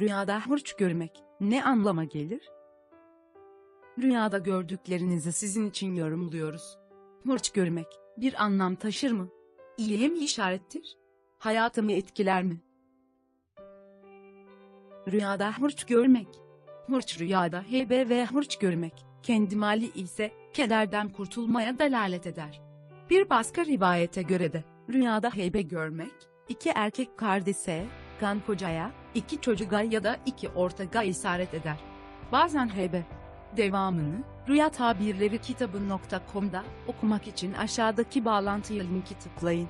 Rüyada hurç görmek ne anlama gelir? Rüyada gördüklerinizi sizin için yorumluyoruz. Hurç görmek bir anlam taşır mı? İyiye mi işarettir? Hayatımı etkiler mi? Rüyada hurç görmek. Hurç rüyada heybe ve hurç görmek, kendi mali ise kederden kurtulmaya delalet eder. Bir başka rivayete göre de rüyada heybe görmek, iki erkek kardeşe, kan kocaya, iki çocuğa ya da iki ortağa isaret eder. Bazen heybe. Devamını Rüya Tabirleri kitabı.com'da okumak için aşağıdaki bağlantıya linki tıklayın.